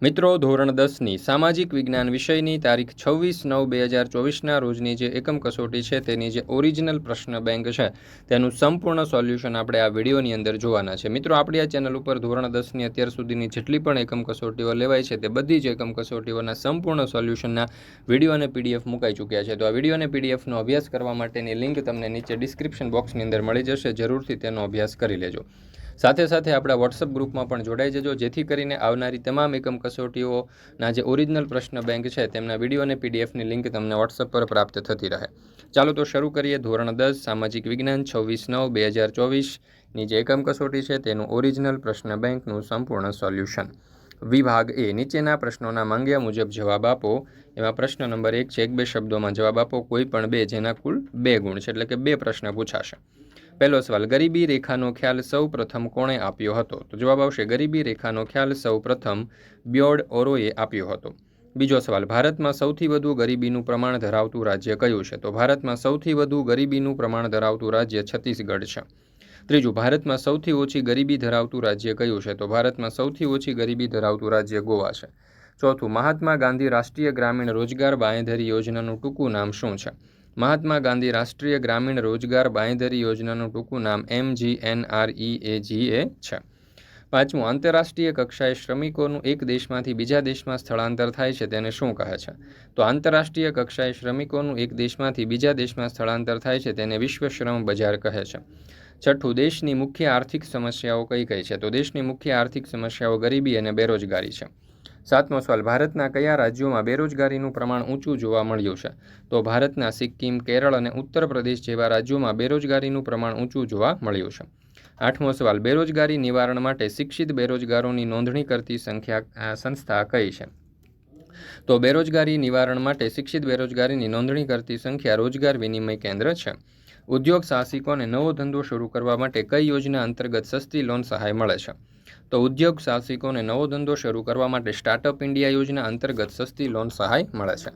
મિત્રો, ધોરણ દસની સામાજિક વિજ્ઞાન વિષયની તારીખ છવ્વીસ નવ બે હજાર ચોવીસના રોજની જે એકમ કસોટી છે, તેની જે ઓરિજિનલ પ્રશ્ન બેંક છે, તેનું સંપૂર્ણ સોલ્યુશન આપણે આ વિડીયોની અંદર જોવાના છે. મિત્રો, આપણી આ ચેનલ ઉપર ધોરણ દસની અત્યાર સુધીની જેટલી પણ એકમ કસોટીઓ લેવાય છે, તે બધી જ એકમ કસોટીઓના સંપૂર્ણ સોલ્યુશનના વીડિયો અને પીડીએફ મુકાઈ ચૂક્યા છે. તો આ વીડિયો અને પીડીએફનો અભ્યાસ કરવા માટેની લિંક તમને નીચે ડિસ્ક્રિપ્શન બોક્સની અંદર મળી જશે. જરૂરથી તેનો અભ્યાસ કરી લેજો. સાથે સાથે આપણા વોટ્સઅપ ગ્રુપમાં પણ જોડાઈ જજો. જેથી કરીને આવનારી તમામ એકમ કસોટીઓના જે ઓરિજિનલ પ્રશ્ન બેંક છે, તેમના વીડિયો અને પીડીએફની લિંક તમને વોટ્સઅપ પર પ્રાપ્ત થતી રહે. ચાલો તો શરૂ કરીએ ધોરણ દસ, સામાજિક વિજ્ઞાન, છવ્વીસ નવ, બે હજાર ચોવીસની જે એકમ કસોટી છે, તેનું ઓરિજિનલ પ્રશ્ન બેંકનું સંપૂર્ણ સોલ્યુશન. વિભાગ એ, નીચેના પ્રશ્નોના માંગ્યા મુજબ જવાબ આપો. એમાં પ્રશ્ન નંબર એક છે, એક બે શબ્દોમાં જવાબ આપો. કોઈ પણ બે, જેના કુલ બે ગુણ છે, એટલે કે બે પ્રશ્ન પૂછાશે. પહેલો સવાલ ગરીબી રેખાનો ખ્યાલ સૌ પ્રથમ કોણે આપ્યો હતો? તો જવાબ આવશે, ગરીબી રેખાનો ખ્યાલ સૌ પ્રથમ બ્યોર્ડ ઓરોએ આપ્યો હતો. બીજો સવાલ, ભારતમાં સૌથી વધુ ગરીબીનું પ્રમાણ ધરાવતું રાજ્ય કયું છે? તો ભારતમાં સૌથી વધુ ગરીબીનું પ્રમાણ ધરાવતું રાજ્ય છત્તીસગઢ છે. ત્રીજું, ભારતમાં સૌથી ઓછી ગરીબી ધરાવતું રાજ્ય કયું છે? તો ભારતમાં સૌથી ઓછી ગરીબી ધરાવતું રાજ્ય ગોવા છે. ચોથું, મહાત્મા ગાંધી રાષ્ટ્રીય ગ્રામીણ રોજગાર બાંયધરી યોજનાનું ટૂંકું નામ શું છે? મહાત્મા ગાંધી રાષ્ટ્રીય ગ્રામીણ રોજગાર બાંયધરી યોજનાનું ટૂંકું નામ એમ જી એન આર ઈ એ જી એ છે. પાંચમું, આંતરરાષ્ટ્રીય કક્ષાએ શ્રમિકોનું એક દેશમાંથી બીજા દેશમાં સ્થળાંતર થાય છે, તેને શું કહે છે? તો આંતરરાષ્ટ્રીય કક્ષાએ શ્રમિકોનું એક દેશમાંથી બીજા દેશમાં સ્થળાંતર થાય છે, તેને વિશ્વ શ્રમ બજાર કહે છે. છઠ્ઠું, દેશની મુખ્ય આર્થિક સમસ્યાઓ કઈ કઈ છે? તો દેશની મુખ્ય આર્થિક સમસ્યાઓ ગરીબી અને બેરોજગારી છે. સાતમો સવાલ, ભારતના કયા રાજ્યોમાં બેરોજગારીનું પ્રમાણ ઊંચું જોવા મળ્યું છે? તો ભારતના સિક્કિમ, કેરળ અને ઉત્તર પ્રદેશ જેવા રાજ્યોમાં બેરોજગારીનું પ્રમાણ ઊંચું જોવા મળ્યું છે. આઠમો સવાલ, બેરોજગારી નિવારણ માટે શિક્ષિત બેરોજગારોની નોંધણી કરતી સંખ્યા સંસ્થા કઈ છે? તો બેરોજગારી નિવારણ માટે શિક્ષિત બેરોજગારીની નોંધણી કરતી સંખ્યા રોજગાર વિનિમય કેન્દ્ર છે. ઉદ્યોગ સાહસિકોને નવો ધંધો શરૂ કરવા માટે કઈ યોજના અંતર્ગત સસ્તી લોન સહાય મળે છે? તો ઉદ્યોગ સાહસિકોને નવો ધંધો શરૂ કરવા માટે સ્ટાર્ટઅપ ઇન્ડિયા યોજના અંતર્ગત સસ્તી લોન સહાય મળે છે.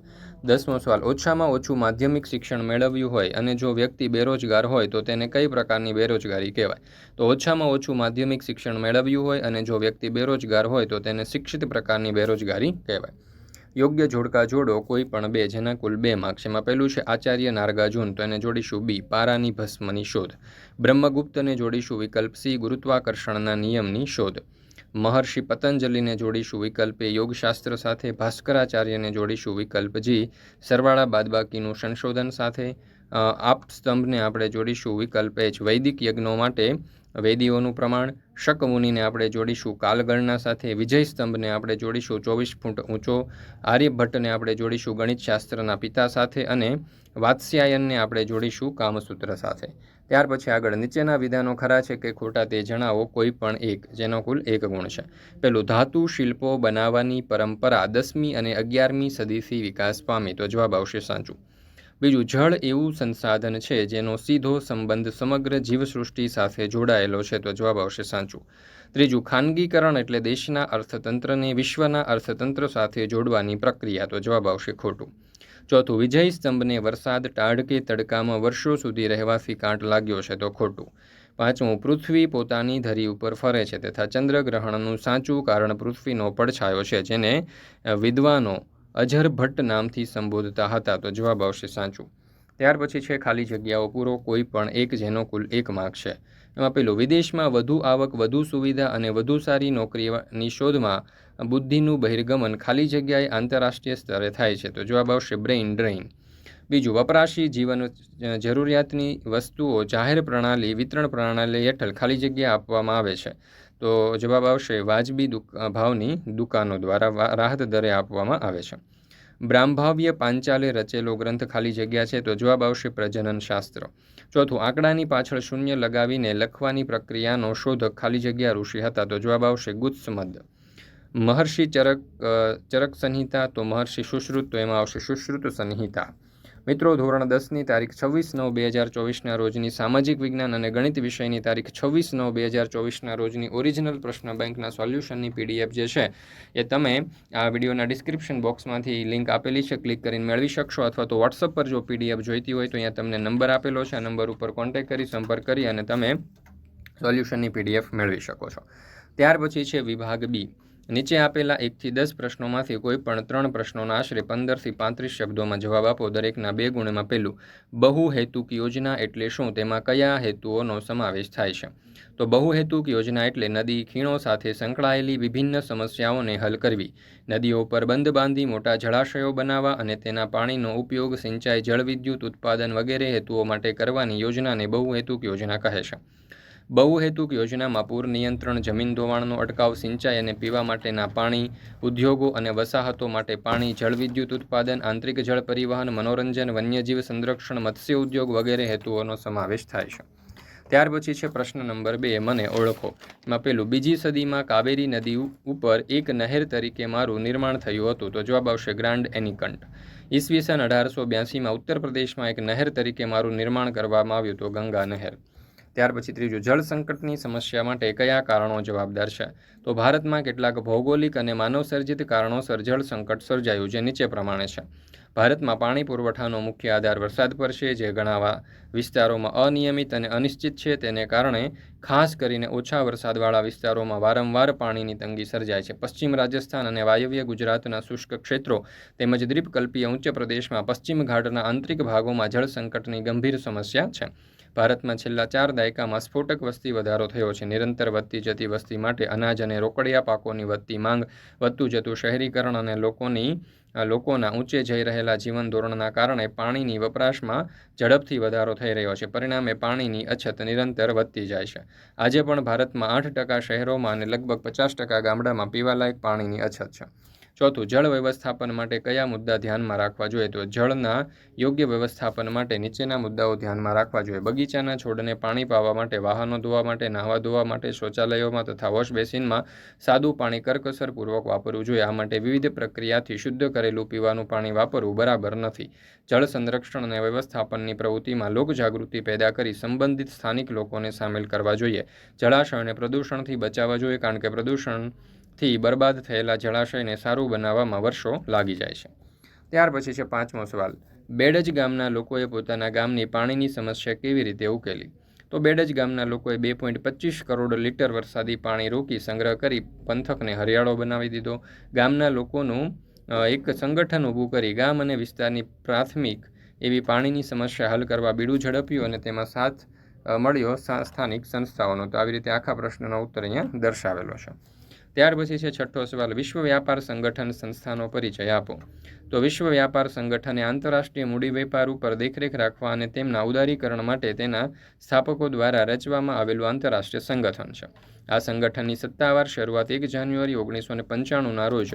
દસમો સવાલ, ઓછામાં ઓછું માધ્યમિક શિક્ષણ મેળવ્યું હોય અને જો વ્યક્તિ બેરોજગાર હોય તો તેને કઈ પ્રકારની બેરોજગારી કહેવાય? તો ઓછામાં ઓછું માધ્યમિક શિક્ષણ મેળવ્યું હોય અને જો વ્યક્તિ બેરોજગાર હોય તો તેને શિક્ષિત પ્રકારની બેરોજગારી કહેવાય. યોગ્ય જોડકા જોડો, કોઈ પણ બે, જેના કુલ બે માર્ક્સ એમાં પહેલું છે, આચાર્ય નાર્ગાર્જુન તો એને જોડીશું બી, પારાની ભસ્મની શોધ. બ્રહ્મગુપ્તને જોડીશું વિકલ્પ સી, ગુરુત્વાકર્ષણના નિયમની શોધ. મહર્ષિ પતંજલિને જોડીશું વિકલ્પ એ, યોગશાસ્ત્ર સાથે, ભાસ્કરાચાર્યને જોડીશું વિકલ્પ જી, સરવાળા બાદબાકીનું સંશોધન સાથે. આપ સ્તંભને આપણે જોડીશું વિકલ્પ એચ, વૈદિક યજ્ઞો માટે વેદીઓનું પ્રમાણ શકમુનિને આપણે જોડીશું. કાલગણના સાથે વિજય સ્તંભને આપણે જોડીશું. ચોવીસ ફૂટ ઊંચો આર્યભટ્ટને આપણે જોડીશું ગણિતશાસ્ત્રના પિતા સાથે અને વાત્સ્યાયનને આપણે જોડીશું કામસૂત્ર સાથે. ત્યાર પછી આગળ નીચેના વિધાનો ખરા છે કે ખોટા તે જણાવો કોઈ પણ એક, જેનો કુલ એક ગુણ છે. પેલું, ધાતુ શિલ્પો બનાવવાની પરંપરા દસમી અને અગિયારમી સદીથી વિકાસ પામી. તો જવાબ આવશે સાચું. બીજું, જળ એવું સંસાધન છે જેનો સીધો સંબંધ સમગ્ર જીવસૃષ્ટિ સાથે જોડાયેલો છે. તો જવાબ આવશે સાચું. ત્રીજું, ખાનગીકરણ એટલે દેશના અર્થતંત્રને વિશ્વના અર્થતંત્ર સાથે જોડવાની પ્રક્રિયા. તો જવાબ આવશે ખોટું. ચોથું, વિજય સ્તંભને વરસાદ ટાઢ કે તડકામાં વર્ષો સુધી રહેવાથી કાંટ લાગ્યો છે. તો ખોટું. પાંચમું, પૃથ્વી પોતાની ધરી ઉપર ફરે છે તથા ચંદ્રગ્રહણનું સાચું કારણ પૃથ્વીનો પડછાયો છે જેને વિદ્વાનો અજર ભટ્ટ નામથી સંબોધતા હતા તો જવાબ આવશે સાચું. ત્યાર પછી છે ખાલી જગ્યાઓ પૂરો, કોઈ પણ એક જેનો કુલ એક માર્ક છે. એમાં પેલું, વિદેશમાં વધુ આવક, વધુ સુવિધા અને વધુ સારી નોકરીની શોધમાં બુદ્ધિનું બહિર્ગમન ખાલી જગ્યાએ આંતરરાષ્ટ્રીય સ્તરે થાય છે. તો જવાબ આવશે બ્રેઇન ડ્રેઇન. બીજું, વપરાશી જીવન જરૂરિયાતની વસ્તુઓ જાહેર પ્રણાલી, વિતરણ પ્રણાલી હેઠળ ખાલી જગ્યા આપવામાં આવે છે. તો જવાબ આવશે વાજબી ભાવની દુકાનો દ્વારા રાહત દરે આપવામાં આવે છે. બ્રાહ્મભાવ્ય પાંચાલે રચેલો ગ્રંથ ખાલી જગ્યા છે તો જવાબ આવશે પ્રજનન શાસ્ત્ર. ચોથું, આંકડાની પાછળ શૂન્ય લગાવીને લખવાની પ્રક્રિયાનો શોધક ખાલી જગ્યા ઋષિ હતા તો જવાબ આવશે ગુત્સમદ મહર્ષિ ચરક ચરક સંહિતા તો મહર્ષિ સુશ્રુત તો એમાં આવશે સુશ્રુત સંહિતા. મિત્રો, ધોરણ દસની તારીખ છવ્વીસ નવ બે હજાર ચોવીસના રોજની સામાજિક વિજ્ઞાન અને ગણિત વિષયની તારીખ છવ્વીસ નવ બે હજાર ચોવીસના રોજની ઓરિજિનલ પ્રશ્ન બેંકના સોલ્યુશનની પીડીએફ જે છે, એ તમે આ વિડીયોના ડિસ્ક્રિપ્શન બોક્સમાંથી લિંક આપેલી છે, ક્લિક કરીને મેળવી શકશો. અથવા તો વોટ્સઅપ પર જો પીડીએફ જોઈતી હોય તો અહીંયા તમને નંબર આપેલો છે. આ નંબર ઉપર કોન્ટેક્ટ કરી, સંપર્ક કરી અને તમે સોલ્યુશનની પીડીએફ મેળવી શકો છો. ત્યાર પછી છે વિભાગ બી. નીચે આપેલા એકથી દસ પ્રશ્નોમાંથી કોઈ પણ ત્રણ પ્રશ્નોના આશરે પંદરથી પાંત્રીસ શબ્દોમાં જવાબ આપો, દરેકના બે ગુણમાં પહેલું, બહુહેતુક યોજના એટલે શું? તેમાં કયા હેતુઓનો સમાવેશ થાય છે? તો બહુહેતુક યોજના એટલે નદી, ખીણો સાથે સંકળાયેલી વિભિન્ન સમસ્યાઓને હલ કરવી. નદીઓ પર બંધ બાંધી, મોટા જળાશયો બનાવવા અને તેના પાણીનો ઉપયોગ સિંચાઈ, જળવિદ્યુત ઉત્પાદન વગેરે હેતુઓ માટે કરવાની યોજનાને બહુહેતુક યોજના કહે છે. બહુહેતુક યોજનામાં પૂર નિયંત્રણ જમીન ધોવાણનો અટકાવ, સિંચાઈ અને પીવા માટેના પાણી, ઉદ્યોગો અને વસાહતો માટે પાણી, જળવિદ્યુત ઉત્પાદન, આંતરિક જળ પરિવહન, મનોરંજન, વન્યજીવ સંરક્ષણ, મત્સ્ય ઉદ્યોગ વગેરે હેતુઓનો સમાવેશ થાય છે. ત્યાર પછી છે પ્રશ્ન નંબર બે, મને ઓળખો. એમાં પેલું, બીજી સદીમાં કાવેરી નદી ઉપર એક નહેર તરીકે મારું નિર્માણ થયું હતું. તો જવાબ આવશે ગ્રાન્ડ એનિકન્ટ. ઈસવીસન અઢારસો બ્યાસીમાં ઉત્તર પ્રદેશમાં એક નહેર તરીકે મારું નિર્માણ કરવામાં આવ્યું તો ગંગા નહેર. ત્યાર પછી ત્રીજું, જળ સંકટની સમસ્યા માટે કયા કારણો જવાબદાર છે? તો ભારતમાં કેટલાક ભૌગોલિક અને માનવસર્જિત કારણોસર જળ સંકટ સર્જાયું, જે નીચે પ્રમાણે છે. ભારતમાં પાણી પુરવઠાનો મુખ્ય આધાર વરસાદ પર છે, જે ઘણા વિસ્તારોમાં અનિયમિત અને અનિશ્ચિત છે. તેને કારણે ખાસ કરીને ઓછા વરસાદવાળા વિસ્તારોમાં વારંવાર પાણીની તંગી સર્જાય છે. પશ્ચિમ રાજસ્થાન અને વાયવ્ય ગુજરાતના શુષ્ક ક્ષેત્રો તેમજ દ્વીપકલ્પીય ઉચ્ચ પ્રદેશમાં પશ્ચિમ ઘાટના આંતરિક ભાગોમાં જળ સંકટની ગંભીર સમસ્યા છે. ભારતમાં છેલ્લા ચાર દાયકામાં સ્ફોટક વસ્તી વધારો થયો છે. નિરંતર વધતી જતી વસ્તી માટે અનાજ અને રોકડિયા પાકોની વધતી માંગ, વધતું જતું શહેરીકરણ અને લોકોની લોકોના ઊંચે જઈ રહેલા જીવન ધોરણના કારણે પાણીની વપરાશમાં ઝડપથી વધારો થઈ રહ્યો છે. પરિણામે પાણીની અછત નિરંતર વધતી જાય છે. આજે પણ ભારતમાં આઠ ટકા શહેરોમાં અને લગભગ પચાસ ટકા ગામડામાં પીવાલાયક પાણીની અછત છે. ચોથું, જળ વ્યવસ્થાપન માટે કયા મુદ્દા ધ્યાનમાં રાખવા જોઈએ? તો જળના યોગ્ય વ્યવસ્થાપન માટે નીચેના મુદ્દાઓ ધ્યાનમાં રાખવા જોઈએ. બગીચાના છોડને પાણી પાવા માટે, વાહનો ધોવા માટે, નાહવા ધોવા માટે, શૌચાલયોમાં તથા વોશ બેસિનમાં સાદું પાણી કરકસરપૂર્વક વાપરવું જોઈએ. આ માટે વિવિધ પ્રક્રિયાથી શુદ્ધ કરેલું પીવાનું પાણી વાપરવું બરાબર નથી. જળ સંરક્ષણ અને વ્યવસ્થાપનની પ્રવૃત્તિમાં લોકજાગૃતિ પેદા કરી સંબંધિત સ્થાનિક લોકોને સામેલ કરવા જોઈએ. જળાશયોને પ્રદૂષણથી બચાવવા જોઈએ, કારણ કે પ્રદૂષણ થી બરબાદ થયેલા જળાશયને સારું બનાવવામાં વર્ષો લાગી જાય છે. ત્યાર પછી છે પાંચમો સવાલ. બેડજ ગામના લોકોએ પોતાના ગામની પાણીની સમસ્યા કેવી રીતે ઉકેલી? તો બેડજ ગામના લોકોએ બે પોઈન્ટ પચીસ કરોડ લીટર વરસાદી પાણી રોકી સંગ્રહ કરી પંથકને હરિયાળો બનાવી દીધો. ગામના લોકોનું એક સંગઠન ઊભું કરી ગામ અને વિસ્તારની પ્રાથમિક એવી પાણીની સમસ્યા હલ કરવા બીડું ઝડપ્યું અને તેમાં સાથ મળ્યો સ્થાનિક સંસ્થાઓનો. તો આવી રીતે આખા પ્રશ્નનો ઉત્તર અહીંયા દર્શાવેલો છે. ત્યાર પછી છે છઠ્ઠો સવાલ, વિશ્વ વ્યાપાર સંગઠન સંસ્થાનો પરિચય આપો. તો વિશ્વ વ્યાપાર સંગઠને આંતરરાષ્ટ્રીય મૂડી વેપાર ઉપર દેખરેખ રાખવા અને તેમના ઉદારીકરણ માટે તેના સ્થાપકો દ્વારા રચવામાં આવેલું આંતરરાષ્ટ્રીય સંગઠન છે. આ સંગઠનની સત્તાવાર શરૂઆત એક જાન્યુઆરી ઓગણીસો ને પંચાણુંના રોજ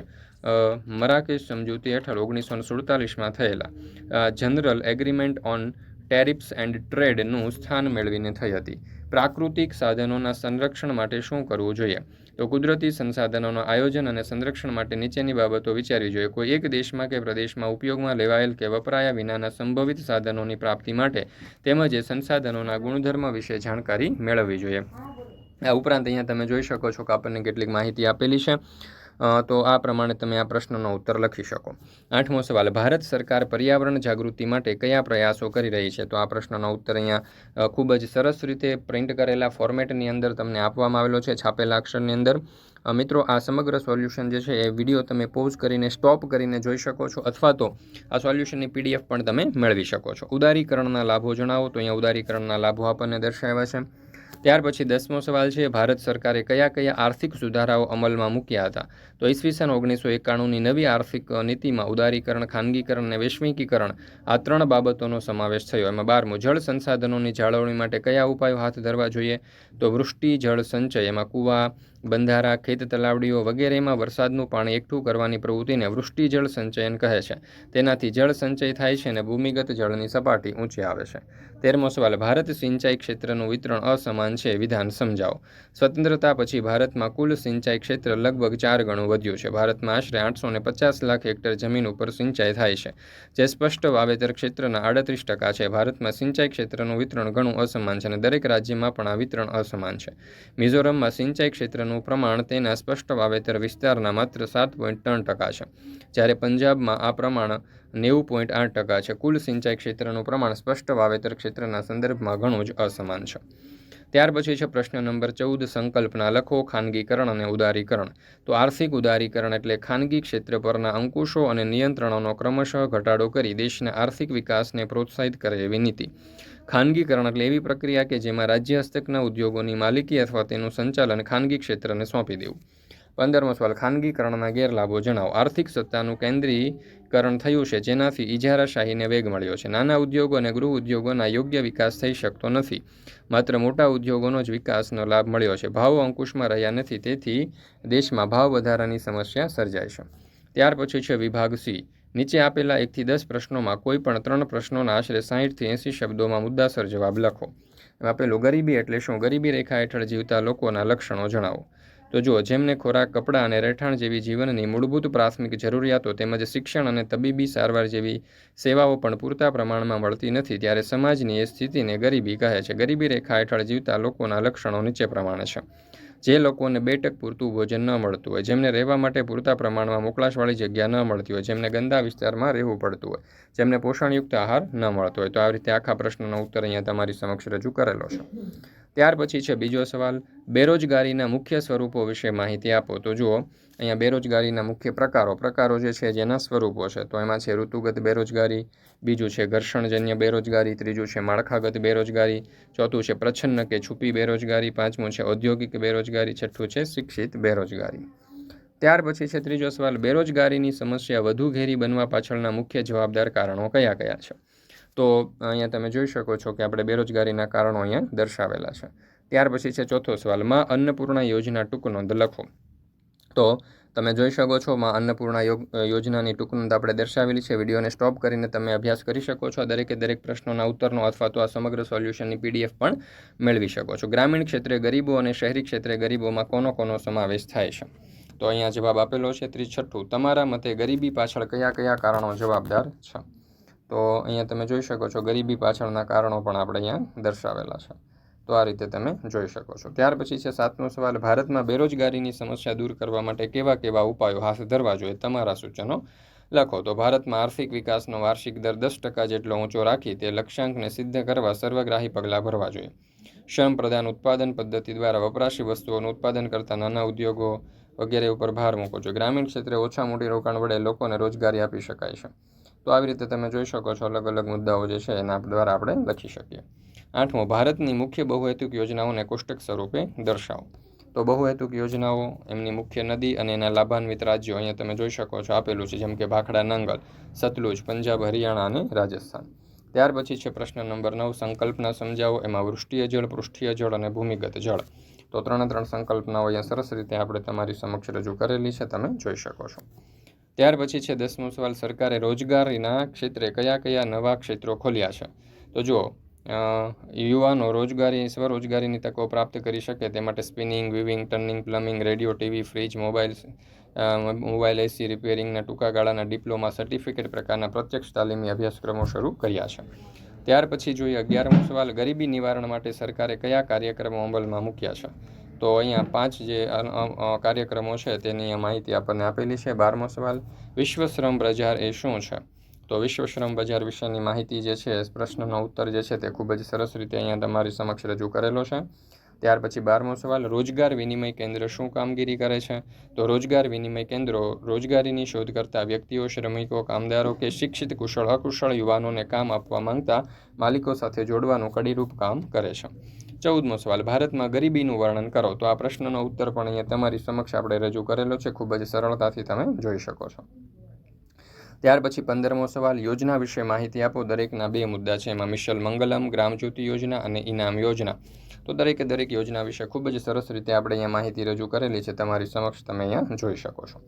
મરાકેશ સમજૂતી હેઠળ ઓગણીસો ને સુડતાલીસમાં થયેલા general agreement on tariffs and ટ્રેડનું સ્થાન મેળવીને થઈ હતી. પ્રાકૃતિક સાધનોના સંરક્ષણ માટે શું કરવું જોઈએ? તો કુદરતી સંસાધનોનું આયોજન અને સંરક્ષણ માટે નીચેની બાબતો વિચારવી જોઈએ. કોઈ એક દેશમાં કે પ્રદેશમાં ઉપયોગમાં લેવાયેલ કે વપરાયા વિનાના સંભવિત સાધનોની પ્રાપ્તિ માટે તેમજ એ સંસાધનોના ગુણધર્મ વિશે જાણકારી મેળવવી જોઈએ. આ ઉપરાંત અહીંયા તમે જોઈ શકો છો કે આપણને કેટલીક માહિતી આપેલી છે. તો આ પ્રમાણે તમે આ પ્રશ્નનો ઉત્તર લખી શકો. આઠમો સવાલ, ભારત સરકાર પર્યાવરણ જાગૃતિ માટે કયા પ્રયાસો કરી રહી છે? તો આ પ્રશ્નનો ઉત્તર અહીંયા ખૂબ જ સરસ રીતે પ્રિન્ટ કરેલા ફોર્મેટની અંદર તમને આપવામાં આવેલો છે, છાપેલા અક્ષરની અંદર. મિત્રો, આ સમગ્ર સોલ્યુશન જે છે એ વીડિયો તમે પોઝ કરીને સ્ટોપ કરીને જોઈ શકો છો, અથવા તો આ સોલ્યુશનની પીડીએફ પણ તમે મેળવી શકો છો. ઉદારીકરણના લાભો જણાવો, તો અહીંયા ઉદારીકરણના લાભો આપણને દર્શાવ્યા છે. ત્યાર પછી દસમો સવાલ છે, ભારત સરકારે કયા કયા આર્થિક સુધારાઓ અમલમાં મૂક્યા હતા? તો ઈસવીસન ઓગણીસો એકાણુંની નવી આર્થિક નીતિમાં ઉદારીકરણ, ખાનગીકરણ અને વૈશ્વિકીકરણ આ ત્રણ બાબતોનો સમાવેશ થયો. એમાં બારમું, જળ સંસાધનોની જાળવણી માટે કયા ઉપાયો હાથ ધરવા જોઈએ? તો વૃષ્ટિ, જળ સંચય, એમાં કૂવા બંધારા, ખેત તલાવડીઓ વગેરેમાં વરસાદનું પાણી એકઠું કરવાની પ્રવૃત્તિને વૃષ્ટિજળ સંચયન કહે છે. તેનાથી જળ સંચય થાય છે અને ભૂમિગત જળની સપાટી ઊંચી આવે છે. તેરમો સવાલ, ભારત સિંચાઈ ક્ષેત્રનું વિતરણ અસમાન છે, વિધાન સમજાવો. સ્વતંત્રતા પછી ભારતમાં કુલ સિંચાઈ ક્ષેત્ર લગભગ ચાર ગણું વધ્યું છે. ભારતમાં આશરે આઠસો ને પચાસ લાખ હેક્ટર જમીન ઉપર સિંચાઈ થાય છે, જે સ્પષ્ટ વાવેતર ક્ષેત્રના આડત્રીસ ટકા છે. ભારતમાં સિંચાઈ ક્ષેત્રનું વિતરણ ઘણું અસમાન છે અને દરેક રાજ્યમાં પણ આ વિતરણ અસમાન છે. મિઝોરમમાં સિંચાઈ ક્ષેત્રનું પ્રમાણ તેના સ્પષ્ટ વાવેતર વિસ્તારના માત્ર સાત પોઈન્ટ ત્રણ ટકા છે. જ્યારે પંજાબમાં આ પ્રમાણ નેવું પોઈન્ટ આઠ ટકા છે. કુલ સિંચાઈ ક્ષેત્રનું પ્રમાણ સ્પષ્ટ વાવેતર ક્ષેત્રના સંદર્ભમાં ઘણું જ અસમાન છે. ત્યાર પછી છે પ્રશ્ન નંબર ચૌદ, સંકલ્પના લખો, ખાનગીકરણ અને ઉદારીકરણ. તો આર્થિક ઉદારીકરણ એટલે ખાનગી ક્ષેત્ર પરના અંકુશો અને નિયંત્રણોનો ક્રમશઃ ઘટાડો કરી દેશના આર્થિક વિકાસને પ્રોત્સાહિત કરે એવી નીતિ. ખાનગીકરણ એટલે એવી પ્રક્રિયા કે જેમાં રાજ્ય હસ્તકના ઉદ્યોગોની માલિકી અથવા તેનું સંચાલન ખાનગી ક્ષેત્રને સોંપી દેવું. પંદરમો સવાલ, ખાનગીકરણના ગેરલાભો જણાવો. આર્થિક સત્તાનું કેન્દ્રીકરણ થયું છે, જેનાથી ઇજારાશાહીને વેગ મળ્યો છે. નાના ઉદ્યોગો અને ગૃહ ઉદ્યોગોના યોગ્ય વિકાસ થઈ શકતો નથી. માત્ર મોટા ઉદ્યોગોનો જ વિકાસનો લાભ મળ્યો છે. ભાવો અંકુશમાં રહ્યા નથી, તેથી દેશમાં ભાવ વધારાની સમસ્યા સર્જાય છે. ત્યાર પછી છે વિભાગ સી. નીચે આપેલા એકથી દસ પ્રશ્નોમાં કોઈ પણ ત્રણ પ્રશ્નોના આશરે સાહીઠથી એંસી શબ્દોમાં મુદ્દાસર જવાબ લખો. આપેલું ગરીબી એટલે શું? ગરીબી રેખા હેઠળ જીવતા લોકોના લક્ષણો જણાવો. તો જુઓ, જેમને ખોરાક, કપડાં અને રહેઠાણ જેવી જીવનની મૂળભૂત પ્રાથમિક જરૂરિયાતો તેમજ શિક્ષણ અને તબીબી સારવાર જેવી સેવાઓ પણ પૂરતા પ્રમાણમાં મળતી નથી, ત્યારે સમાજની એ સ્થિતિને ગરીબી કહે છે. ગરીબી રેખા હેઠળ જીવતા લોકોના લક્ષણો નીચે પ્રમાણે છે. જે લોકોને બેઠક પૂરતું ભોજન ન મળતું હોય, જેમને રહેવા માટે પૂરતા પ્રમાણમાં મોકલાશવાળી જગ્યા ન મળતી હોય, જેમને ગંદા વિસ્તારમાં રહેવું પડતું હોય, જેમને પોષણયુક્ત આહાર ન મળતો હોય, તો આ રીતે આખા પ્રશ્નનો ઉત્તર અહીંયા તમારી સમક્ષ રજૂ કરેલો છે. ત્યાર પછી છે બીજો સવાલ, બેરોજગારીના મુખ્ય સ્વરૂપો વિશે માહિતી આપો. તો જુઓ, અહીંયા બેરોજગારીના મુખ્ય પ્રકારો. પ્રકારો જે છે જેના સ્વરૂપો છે. તો એમાં છે ઋતુગત બેરોજગારી, બીજું છે ઘર્ષણજન્ય બેરોજગારી, ત્રીજું છે માળખાગત બેરોજગારી, ચોથું છે પ્રચ્છન્ન કે છુપી બેરોજગારી, પાંચમું છે ઔદ્યોગિક બેરોજગારી, છઠ્ઠું છે શિક્ષિત બેરોજગારી. ત્યાર પછી છે ત્રીજો સવાલ, બેરોજગારીની સમસ્યા વધુ ઘેરી બનવા પાછળના મુખ્ય જવાબદાર કારણો કયા કયા છે? તો અહીંયા તમે જોઈ શકો છો કે આપણે બેરોજગારીના કારણો અહીંયા દર્શાવેલા છે. ત્યાર પછી છે ચોથો સવાલ, માં અન્નપૂર્ણા યોજના ટૂંક નોંધ લખો. તો તમે જોઈ શકો છો માં અન્નપૂર્ણા યોજનાની ટૂંક નોંધ આપણે દર્શાવેલી છે. વિડીયોને સ્ટોપ કરીને તમે અભ્યાસ કરી શકો છો. દરેકે દરેક પ્રશ્નોના ઉત્તરનો અથવા તો આ સમગ્ર સોલ્યુશનની પીડીએફ પણ મેળવી શકો છો. ગ્રામીણ ક્ષેત્રે ગરીબો અને શહેરી ક્ષેત્રે ગરીબોમાં કોનો કોનો સમાવેશ થાય છે? તો અહીંયા જવાબ આપેલો છે ત્રીછઠ્ઠું તમારા મતે ગરીબી પાછળ કયા કયા કારણો જવાબદાર છે? તો અહીંયા તમે જોઈ શકો છો ગરીબી પાછળના કારણો પણ આપણે અહીંયા દર્શાવેલા છે. તો આ રીતે તમે જોઈ શકો છો. ત્યાર પછી છે સાતમો સવાલ, ભારતમાં બેરોજગારીની સમસ્યા દૂર કરવા માટે કેવા કેવા ઉપાયો હાથ ધરવા જોઈએ? તમારા સૂચનો લખો. તો ભારતમાં આર્થિક વિકાસનો વાર્ષિક દર દસ ટકા જેટલો ઊંચો રાખી તે લક્ષ્યાંકને સિદ્ધ કરવા સર્વગ્રાહી પગલાં ભરવા જોઈએ. શ્રમ પ્રધાન ઉત્પાદન પદ્ધતિ દ્વારા વપરાશી વસ્તુઓનું ઉત્પાદન કરતા નાના ઉદ્યોગો વગેરે ઉપર ભાર મૂકો છો ગ્રામીણ ક્ષેત્રે ઓછા મૂડી રોકાણ વડે લોકોને રોજગારી આપી શકાય છે. તો આવી રીતે તમે જોઈ શકો છો અલગ અલગ મુદ્દાઓ જે છે એના દ્વારા આપણે લખી શકીએ. આઠમો, ભારતની મુખ્ય બહુહેતુક યોજનાઓને કોષ્ટક સ્વરૂપે દર્શાવો. તો બહુહેતુક યોજનાઓ, એમની મુખ્ય નદી અને એના લાભાન્વિત રાજ્યો અહીંયા તમે જોઈ શકો છો આપેલું છે, જેમ કે ભાખડા, નંગલ, સતલુજ, પંજાબ, હરિયાણા અને રાજસ્થાન. ત્યાર પછી છે પ્રશ્ન નંબર નવ, સંકલ્પના સમજાવો. એમાં વૃષ્ટિય જળ, પૃષ્ઠીય જળ અને ભૂમિગત જળ. તો ત્રણે ત્રણ સંકલ્પનાઓ અહીંયા સરસ રીતે આપણે તમારી સમક્ષ રજૂ કરેલી છે, તમે જોઈ શકો છો. ત્યાર પછી છે દસમો સવાલ, સરકારે રોજગારીના ક્ષેત્રે કયા કયા નવા ક્ષેત્રો ખોલ્યા છે? તો જુઓ યુવાનો રોજગારી, સ્વરોજગારીની તકો પ્રાપ્ત કરી શકે તે માટે spinning, weaving, turning plumbing radio, TV, fridge mobile mobile AC, રિપેરિંગના ટૂંકા ગાળાના ડિપ્લોમા, સર્ટિફિકેટ પ્રકારના પ્રત્યક્ષ તાલીમી અભ્યાસક્રમો શરૂ કર્યા છે. ત્યાર પછી જોઈએ અગિયારમો સવાલ, ગરીબી નિવારણ માટે સરકારે કયા કાર્યક્રમો અમલમાં મૂક્યા છે? તો અહીંયા પાંચ જે કાર્યક્રમો છે તેની માહિતી આપણને આપેલી છે. બારમો સવાલ, વિશ્વ શ્રમ બજાર એ શું છે? તો વિશ્વ શ્રમ બજાર વિશેની માહિતી જે છે, પ્રશ્નનો ઉત્તર જે છે તે ખૂબ જ સરસ રીતે અહીંયા તમારી સમક્ષ રજૂ કરેલો છે. ત્યાર પછી બારમો સવાલ, રોજગાર વિનિમય કેન્દ્ર શું કામગીરી કરે છે? તો રોજગાર વિનિમય કેન્દ્રો રોજગારીની શોધ કરતા વ્યક્તિઓ, શ્રમિકો, કામદારો કે શિક્ષિત કુશળ, અકુશળ યુવાનોને કામ આપવા માંગતા માલિકો સાથે જોડવાનું કડીરૂપ કામ કરે છે. ચૌદમો સવાલ. ભારતમાં ગરીબીનું વર્ણન કરો. તો આ પ્રશ્નનો ઉત્તર પણ અહીંયા તમારી સમક્ષ આપણે રજૂ કરેલો છે. ખૂબ જ સરળતાથી તમે જોઈ શકો છો. ત્યાર પછી પંદરમો સવાલ. યોજના વિશે માહિતી આપો. દરેકના બે મુદ્દા છે. એમાં મિશલ મંગલમ, ગ્રામજ્યોતિ યોજના અને ઇનામ યોજના. તો દરેકે દરેક યોજના વિશે ખૂબ જ સરસ રીતે આપણે અહીંયા માહિતી રજૂ કરેલી છે. તમારી સમક્ષ તમે અહીંયા જોઈ શકો છો.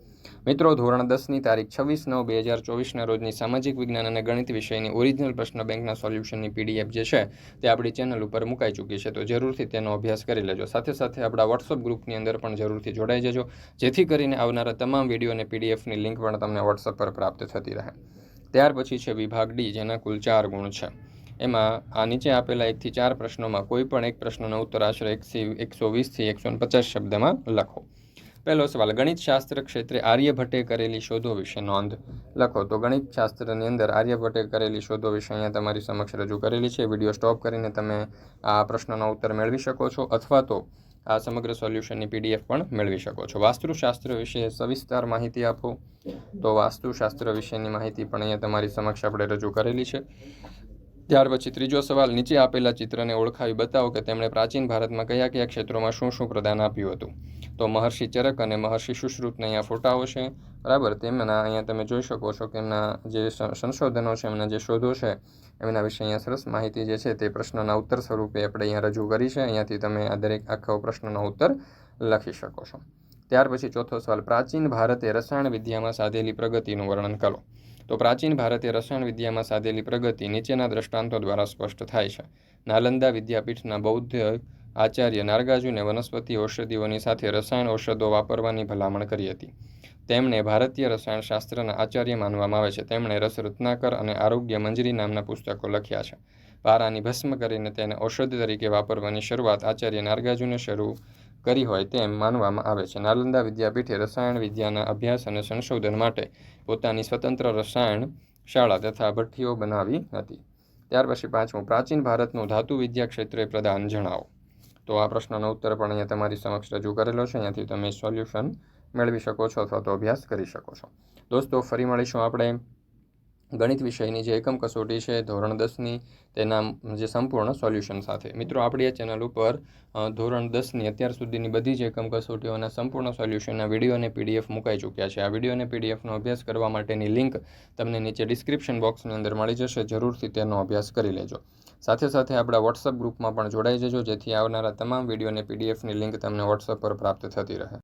મિત્રો, ધોરણ દસની તારીખ છવ્વીસ નવ બે હજાર ચોવીસના રોજની સામાજિક વિજ્ઞાન અને ગણિત વિષયની ઓરિજિનલ પ્રશ્ન બેંકના સોલ્યુશનની પીડીએફ જે છે તે આપણી ચેનલ ઉપર મુકાઈ ચૂકી છે. તો જરૂરથી તેનો અભ્યાસ કરી લેજો. સાથે સાથે આપણા વોટ્સઅપ ગ્રુપની અંદર પણ જરૂરથી જોડાઈ જજો, જેથી કરીને આવનારા તમામ વીડિયો અને પીડીએફની લિંક પણ તમને વોટ્સઅપ પર પ્રાપ્ત થતી રહે. ત્યાર પછી છે વિભાગ ડી, જેના કુલ ચાર ગુણ છે. એમાં આ નીચે આપેલા એકથી ચાર પ્રશ્નોમાં કોઈ પણ એક પ્રશ્નનો ઉત્તર આશરે એકથી એકસો વીસથી એકસો પચાસ શબ્દમાં લખો. પહેલો સવાલ ગણિતશાસ્ત્ર ક્ષેત્રે આર્યભટ્ટે કરેલી શોધો વિશે નોંધ. લખો, તો ગણિતશાસ્ત્રની અંદર આર્યભટ્ટે કરેલી શોધો વિશે અહીંયા તમારી સમક્ષ રજૂ કરેલી છે. વીડિયો સ્ટોપ કરીને તમે આ પ્રશ્નનો ઉત્તર મેળવી શકો છો અથવા તો આ સમગ્ર સોલ્યુશનની પીડીએફ પણ મેળવી શકો છો. વાસ્તુશાસ્ત્ર વિશે સવિસ્તાર માહિતી આપો. તો વાસ્તુશાસ્ત્ર વિશેની માહિતી પણ અહીંયા તમારી સમક્ષ આપણે રજૂ કરેલી છે. ત્યાર પછી ત્રીજો સવાલ નીચે આપેલા ચિત્રને ઓળખાવી બતાવો કે તેમણે પ્રાચીન ભારતમાં કયા કયા ક્ષેત્રોમાં શું શું પ્રદાન આપ્યું હતું? તો મહર્ષિ ચરક અને મહર્ષિ સુશ્રુતના અહીંયા ફોટાઓ છે. બરાબર? તેમના અહીંયા તમે જોઈ શકો છો કે એમના જે સંશોધનો છે, એમના જે શોધો છે, એમના વિશે અહીંયા સરસ માહિતી જે છે તે પ્રશ્નના ઉત્તર સ્વરૂપે આપણે અહીંયા રજૂ કરી છે. અહીંયાથી તમે આ દરેક આખો પ્રશ્નનો ઉત્તર લખી શકો છો. ત્યાર પછી ચોથો સવાલ, પ્રાચીન ભારતે રસાયણ વિદ્યામાં સાધેલી પ્રગતિનું વર્ણન કરો. તો પ્રાચીન ભારતીય રસાયણ વિદ્યામાં સાધેલી પ્રગતિ નીચેના દ્રષ્ટાંતો દ્વારા સ્પષ્ટ થાય છે. નાલંદા વિદ્યાપીઠના બૌદ્ધ આચાર્ય નાર્ગાર્જુને વનસ્પતિ ઔષધિઓની સાથે રસાયણ ઔષધો વાપરવાની ભલામણ કરી હતી. તેમણે ભારતીય રસાયણશાસ્ત્રના આચાર્ય માનવામાં આવે છે. તેમણે રસ રત્નાકર અને આરોગ્ય મંજરી નામના પુસ્તકો લખ્યા છે. પારાની ભસ્મ કરીને તેને ઔષધ તરીકે વાપરવાની શરૂઆત આચાર્ય નારગાજુને શરૂ કરી હોય તેમ માનવામાં આવે છે. નાલંદા વિદ્યાપીઠે રસાયણ વિદ્યાના અભ્યાસ અને સંશોધન માટે પોતાની સ્વતંત્ર રસાયણ શાળા તથા ભઠ્ઠીઓ બનાવી હતી. ત્યાર પછી પાંચમું, પ્રાચીન ભારતનું ધાતુ વિદ્યા ક્ષેત્રે પ્રદાન જણાવો. તો આ પ્રશ્નનો ઉત્તર પણ અહીંયા તમારી સમક્ષ રજૂ કરેલો છે. અહીંયાથી તમે સોલ્યુશન મેળવી શકો છો અથવા તો અભ્યાસ કરી શકો છો. દોસ્તો, ફરી મળીશું આપણે. ગણિત વિષયની જે એકમ કસોટી છે, ધોરણ દસની, તેના જે સંપૂર્ણ સોલ્યુશન સાથે. મિત્રો, આપણી આ ચેનલ ઉપર ધોરણ દસની અત્યાર સુધીની બધી જ એકમ કસોટીઓના સંપૂર્ણ સોલ્યુશનના વીડિયો અને પીડીએફ મુકાઈ ચૂક્યા છે. આ વીડિયો અને પીડીએફનો અભ્યાસ કરવા માટેની લિંક તમને નીચે ડિસ્ક્રિપ્શન બોક્સની અંદર મળી જશે. જરૂરથી તેનો અભ્યાસ કરી લેજો. સાથે સાથે આપણા વોટ્સઅપ ગ્રુપમાં પણ જોડાઈ જજો, જેથી આવનારા તમામ વીડિયો અને પીડીએફની લિંક તમને વોટ્સઅપ પર પ્રાપ્ત થતી રહે.